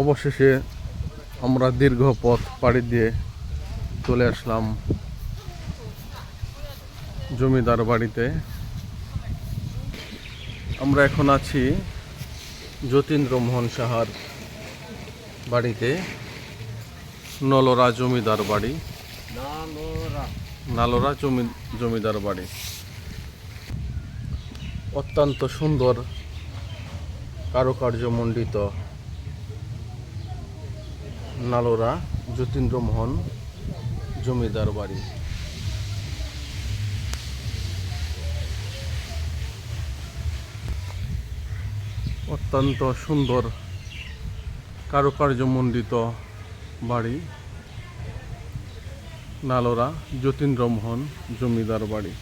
অবশেষে আমরা দীর্ঘ পথ পাড়ি দিয়ে চলে আসলাম জমিদার বাড়িতে। আমরা এখন আছি যতীন্দ্র মোহন সাহার বাড়িতে, নলরা জমিদার বাড়ি। নালরা জমি, জমিদার বাড়ি। অত্যন্ত সুন্দর কারুকার্যমণ্ডিত নালোরা, যতীন্দ্রমোহন, জমিদার বাড়ি। অত্যন্ত সুন্দর কারুকার্যমণ্ডিত বাড়ি। নালোরা, যতীন্দ্রমোহন, জমিদার বাড়ি।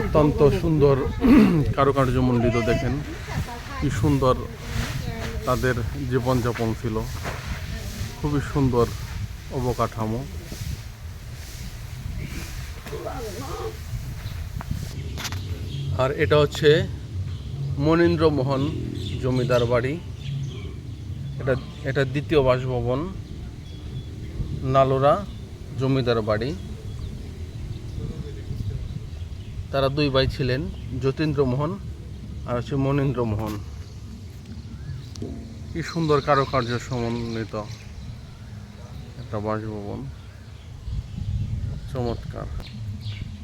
অত্যন্ত সুন্দর কারুকার্যমণ্ডিত দেখেন, কি সুন্দর তাদের জীবনযাপন ছিল। খুবই সুন্দর অবকাঠামো। আর এটা হচ্ছে মনীন্দ্রমোহন জমিদার বাড়ি। এটা এটা দ্বিতীয় বাসভবন, নালোরা জমিদার বাড়ি। তারা দুই ভাই ছিলেন, যতীন্দ্রমোহন আর হচ্ছে মনীন্দ্রমোহন। কি সুন্দর কারুকার্য সমন্বিত একটা বাসভবন। চমৎকার।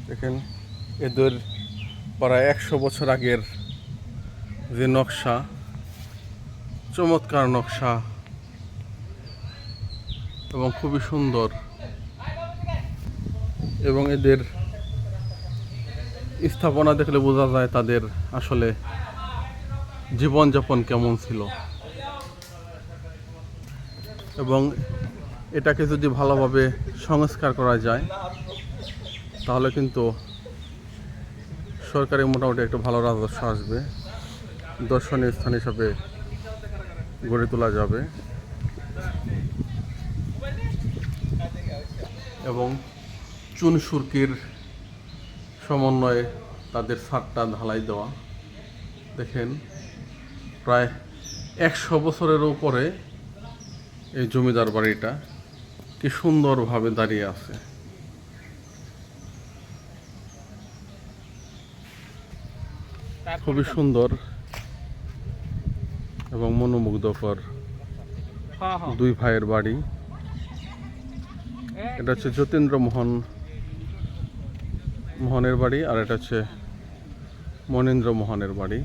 দেখেন, এদের প্রায় একশো বছর আগের যে নকশা, চমৎকার নকশা এবং খুবই সুন্দর। এবং এদের স্থাপনা দেখলে বোঝা যায় তাদের আসলে জীবনযাপন কেমন ছিল। এবং এটাকে যদি ভালোভাবে সংস্কার করা যায়, তাহলে কিন্তু সরকারি মোটামুটি একটা ভালো রাজস্ব আসবে। দর্শনীয় স্থান হিসাবে গড়ে তোলা যাবে। এবং চুন সুরকির সমন্বয়ে তাদের ছাদটা ঢালাই দেওয়া। দেখেন, প্রায় একশো বছরের উপরে এই জমিদার বাড়িটা কি সুন্দরভাবে দাঁড়িয়ে আছে। খুবই সুন্দর এবং মনোমুগ্ধকর দুই ভাইয়ের বাড়ি। এটা হচ্ছে যতীন্দ্র মোহন মোহনের বাড়ি আর এটা হচ্ছে মনীন্দ্র মোহনের বাড়ি।